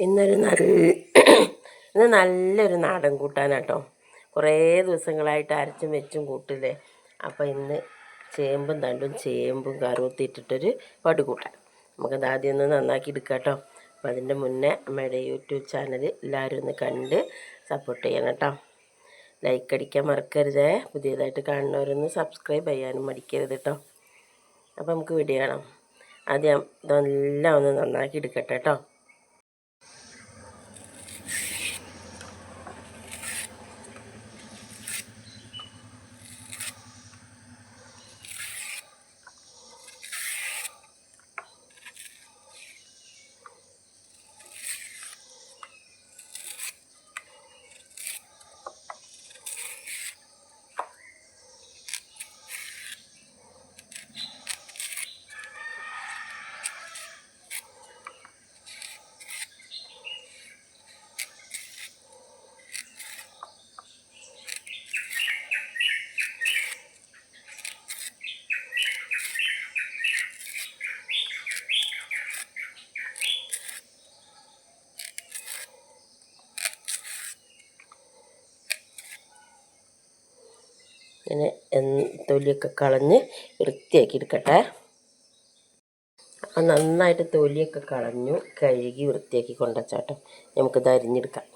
ഇന്നൊരു നല്ല ഇന്ന് നല്ലൊരു നാടൻ കൂട്ടാനാട്ടോ. കുറേ ദിവസങ്ങളായിട്ട് അരച്ചും വെച്ചും കൂട്ടില്ലേ. അപ്പോൾ ഇന്ന് ചേമ്പും തണ്ടും ചേമ്പും കറുത്തിട്ടിട്ടൊരു പടുകൂട്ടാൻ നമുക്കത് ആദ്യം ഒന്ന് നന്നാക്കി എടുക്കാം കേട്ടോ അപ്പം അതിന്റെ മുന്നേ അമ്മയുടെ യൂട്യൂബ് ചാനൽ എല്ലാവരും ഒന്ന് കണ്ട് സപ്പോർട്ട് ചെയ്യണം കേട്ടോ. ലൈക്ക് അടിക്കാൻ മറക്കരുതേ. പുതിയതായിട്ട് കാണുന്നവരൊന്ന് സബ്സ്ക്രൈബ് ചെയ്യാനും മടിക്കരുത് കേട്ടോ. അപ്പോൾ നമുക്ക് വീഡിയോ കാണാം. ആദ്യം ഇതെല്ലാം ഒന്ന് നന്നാക്കി എടുക്കട്ടെ കേട്ടോ. ഇങ്ങനെ തൊലിയൊക്കെ കളഞ്ഞ് വൃത്തിയാക്കി എടുക്കട്ടെ. അപ്പം നന്നായിട്ട് തൊലിയൊക്കെ കളഞ്ഞു കഴുകി വൃത്തിയാക്കി കൊണ്ടുവച്ചാട്ടോ. നമുക്കിത് അരിഞ്ഞെടുക്കാം.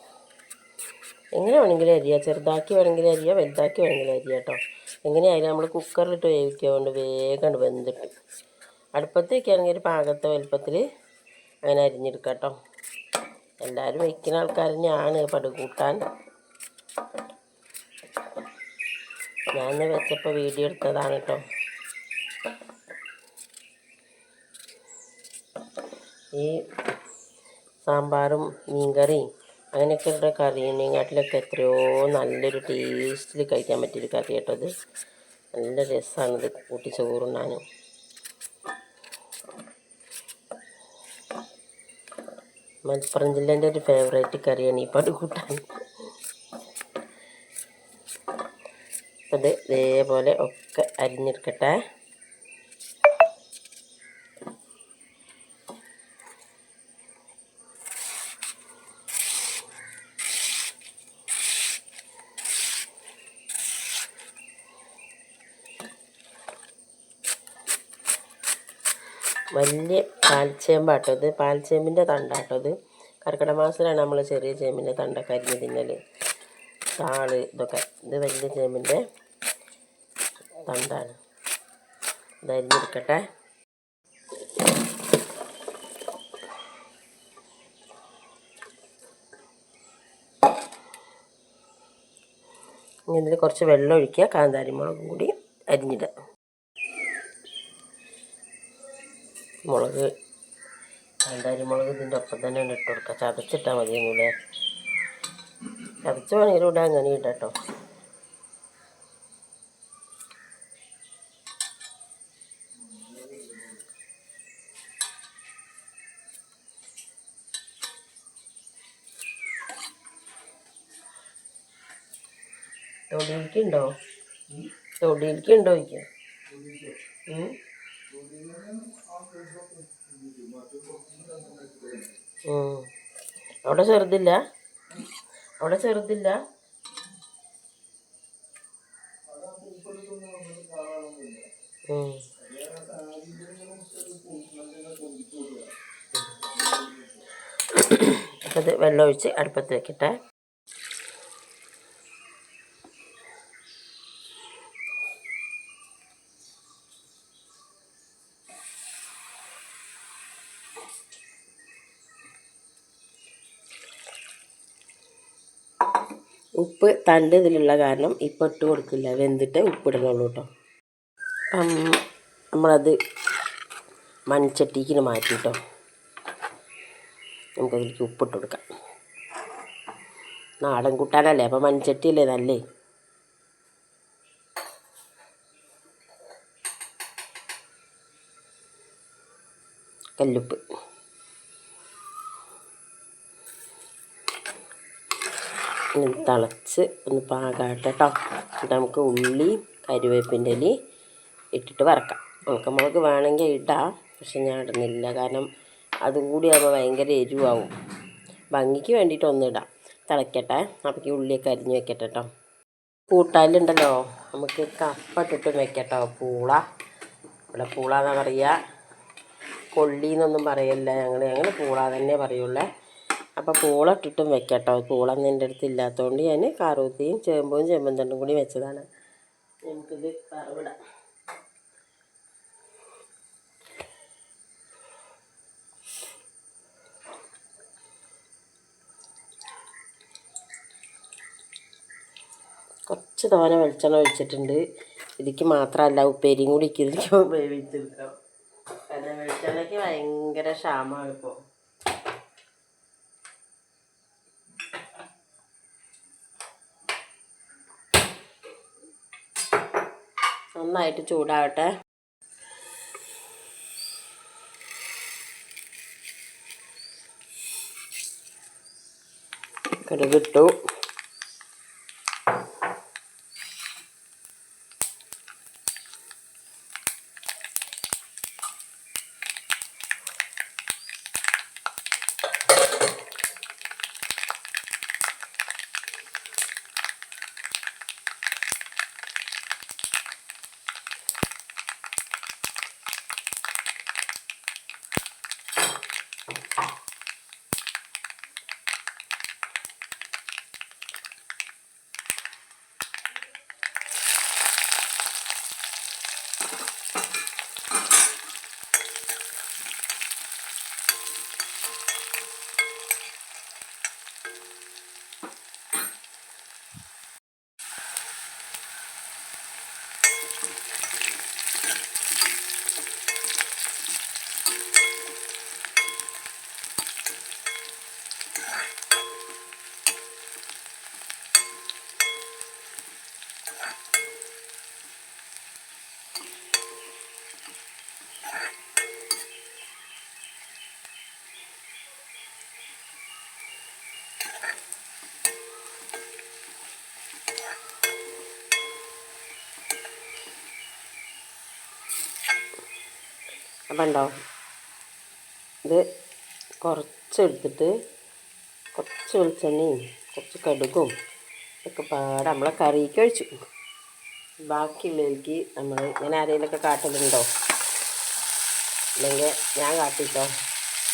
എങ്ങനെ വേണമെങ്കിലും അരിയാം. ചെറുതാക്കി വേണമെങ്കിലും അരിയാം വലുതാക്കി വേണമെങ്കിലും അരിയാം കേട്ടോ എങ്ങനെയായാലും നമ്മൾ കുക്കറിലിട്ട് വേവിക്കാതുകൊണ്ട് വേഗം വെന്തിട്ട്. അടുപ്പത്ത് വയ്ക്കുകയാണെങ്കിൽ ഒരു പാകത്തെ വലുപ്പത്തിൽ അങ്ങനെ അരിഞ്ഞെടുക്കാം കേട്ടോ എല്ലാവരും വയ്ക്കുന്ന ആൾക്കാർ തന്നെയാണ് പടുകൂട്ടാൻ. ഞാൻ വെച്ചപ്പോൾ വീഡിയോ എടുത്തതാണ് കേട്ടോ ഈ സാമ്പാറും മീൻകറിയും അങ്ങനെയൊക്കെയുള്ള കറിയുണ്ടെങ്കിലൊക്കെ എത്രയോ നല്ലൊരു ടേസ്റ്റിൽ കഴിക്കാൻ പറ്റിയൊരു കറി കേട്ടോ ഇത്. നല്ല രസമാണിത് കൂട്ടി ചോറുണ്ണാനും മലപ്പുറം ജില്ലേന്റെ ഒരു ഫേവറേറ്റ് കറിയാണ് ഈ പടുകൂട്ടാൻ. അത് ഇതേപോലെ ഒക്കെ അരിഞ്ഞെടുക്കട്ടെ. വലിയ പാൽച്ചേമ്പാട്ടോ ഇത്. പാൽച്ചേമ്പിന്റെ തണ്ടാട്ടോ ഇത്. കർക്കിടക മാസത്തിലാണ് നമ്മൾ ചെറിയ ചേമ്പിന്റെ തണ്ടൊക്കെ അരിഞ്ഞ് തിന്നൽ താൾ ഇതൊക്കെ. ഇത് വലിയ ചേമ്പിന്റെ തണ്ടാണ് ഇതരിഞ്ഞെടുക്കട്ടെ ഇതിൽ കുറച്ച് വെള്ളം ഒഴിക്കുക. കാന്താരി മുളകും കൂടി അരിഞ്ഞിടുക. മുളക് കാന്താരി മുളക് ഇതിന്റെ ഒപ്പം തന്നെ ഇട്ട് കൊടുക്കുക. ചതച്ചിട്ടാൽ മതിയൊന്നുമില്ലേ ചതച്ച് വേണമെങ്കിലും ഇവിടെ അങ്ങനെ ഇടാം കേട്ടോ തൊടിയിലേക്കുണ്ടോ തൊടിയിലേക്കുണ്ടോ ചോദിക്കുക. അവിടെ ചെറുതില്ല? അവിടെ ചെറുതില്ല? അപ്പത് വെള്ളമൊഴിച്ച് അടുപ്പത്ത് വെക്കട്ടെ ഉപ്പ് തണ്ട് ഇതിലുള്ള കാരണം ഇപ്പം ഇട്ട് കൊടുക്കില്ല. വെന്തിട്ട് ഉപ്പിടണുള്ളൂ കേട്ടോ. അപ്പം നമ്മളത് മൺചട്ടിക്ക് മാറ്റി കേട്ടോ. നമുക്കതിലേക്ക് ഉപ്പിട്ട് കൊടുക്കാം. നാടൻ കൂട്ടാനല്ലേ? അപ്പം മൺചട്ടിയല്ലേ നല്ലേ? കല്ലുപ്പ്. ഇനി തിളച്ച് ഒന്ന് പാകാട്ടെ കേട്ടോ എന്നിട്ട് നമുക്ക് ഉള്ളി കരുവേപ്പിന്റെ ഇല ഇട്ടിട്ട് വറക്കാം. ഉണക്കമുളക് വേണമെങ്കിൽ ഇടാം പക്ഷെ ഞാൻ ഇടുന്നില്ല. കാരണം അതും ആകുമ്പോൾ ഭയങ്കര എരിവാകും ഭംഗിക്ക് വേണ്ടിയിട്ട് ഒന്നിടാം തിളയ്ക്കട്ടെ അപ്പോഴേക്ക് ഉള്ളിയൊക്കെ അരിഞ്ഞ് വെക്കട്ടെ കേട്ടോ കൂട്ടാലുണ്ടല്ലോ. നമുക്ക് കപ്പ ഇട്ടിട്ടും വെക്കട്ടോ പൂള. ഇവിടെ പൂള എന്നാ പറയുക കൊള്ളി എന്നൊന്നും പറയല്ല ഞങ്ങൾ ഞങ്ങൾ പൂള തന്നെ പറയുള്ളേ. അപ്പോൾ പൂളട്ടിട്ടും വെക്കട്ടോ. പൂള ഒന്നും എന്റെ അടുത്ത് ഇല്ലാത്തതുകൊണ്ട് ഞാൻ കറുത്തിയും ചേമ്പും ചേമ്പും തണ്ടും കൂടി വെച്ചതാണ്. നമുക്കിത് കറുവിടാം. കുറച്ച് തോന വെളിച്ചെണ്ണ ഒഴിച്ചിട്ടുണ്ട്. ഇതിക്ക് മാത്രമല്ല ഉപ്പേരിയും കൂടി ഇതിലേക്ക് വേവിച്ചെടുക്കാം. കാരണം വെളിച്ചെണ്ണയ്ക്ക് ഭയങ്കര ക്ഷാമമാണ് ഇപ്പോൾ നന്നായിട്ട് ചൂടാവട്ടെ. കടുകിട്ടു. അപ്പം ഉണ്ടോ? ഇത് കുറച്ചെടുത്തിട്ട് കുറച്ച് വെളിച്ചെണ്ണയും കുറച്ച് കടുകും ഒക്കെ പാടെ നമ്മളെ കറിക്ക് ഒഴിച്ചു. ബാക്കിയുള്ളവർക്ക് നമ്മൾ ഞാൻ ആരെങ്കിലുമൊക്കെ കാട്ടലുണ്ടോ? അല്ലെങ്കിൽ ഞാൻ കാട്ടിട്ടോ?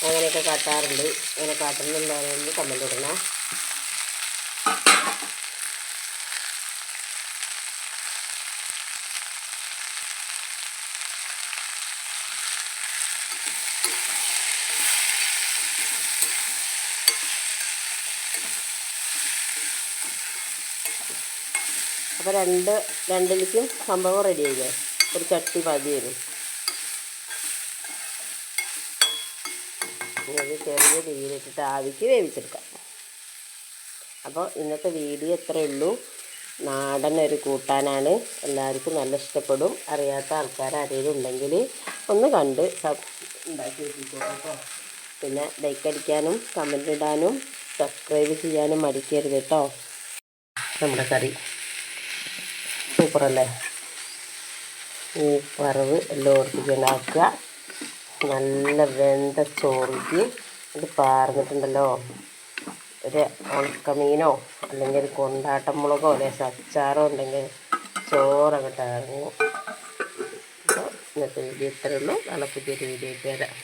അങ്ങനെയൊക്കെ കാട്ടാറുണ്ട്. അങ്ങനെ കാട്ടുന്നുണ്ടോ കമന്റ് ഇടണേ. അപ്പോൾ രണ്ട് രണ്ടിലേക്കും സംഭവം റെഡി ആയില്ലേ? ഒരു ചട്ടി പതി വരും ചെറിയ തീയിലിട്ടിട്ട് ആവിക്ക് വേവിച്ചെടുക്കാം. അപ്പോൾ ഇന്നത്തെ വീഡിയോ ഇത്രയേ ഉള്ളൂ. നാടൻ ഒരു കൂട്ടാനാണ്. എല്ലാവർക്കും നല്ല ഇഷ്ടപ്പെടും. അറിയാത്ത ആൾക്കാർ ആരെങ്കിലും ഉണ്ടെങ്കിൽ ഒന്ന് കണ്ട് ഉണ്ടാക്കി വെച്ചിട്ടുണ്ടോ പിന്നെ ലൈക്ക് അടിക്കാനും കമന്റ് ഇടാനും സബ്സ്ക്രൈബ് ചെയ്യാനും മടിക്കരുത് കേട്ടോ. നമ്മുടെ കറി. സൂപ്പറല്ലേ? ഈ വറവ് എല്ലായിടത്തേക്കും ഉണ്ടാക്കുക നല്ല വെന്ത ചോറിക്ക് ഇത് പാർന്നിട്ടുണ്ടല്ലോ. ഒരു ഉണക്കമീനോ അല്ലെങ്കിൽ ഒരു കൊണ്ടാട്ടം മുളകോ അല്ലെങ്കിൽ അച്ചാറോ ഉണ്ടെങ്കിൽ ചോറൊക്കെ ഇറങ്ങും അപ്പോൾ ഇന്നത്തെ വീഡിയോ ഇത്രയേ ഉള്ളൂ. നാളെ പുതിയൊരു വീഡിയോ വരാം.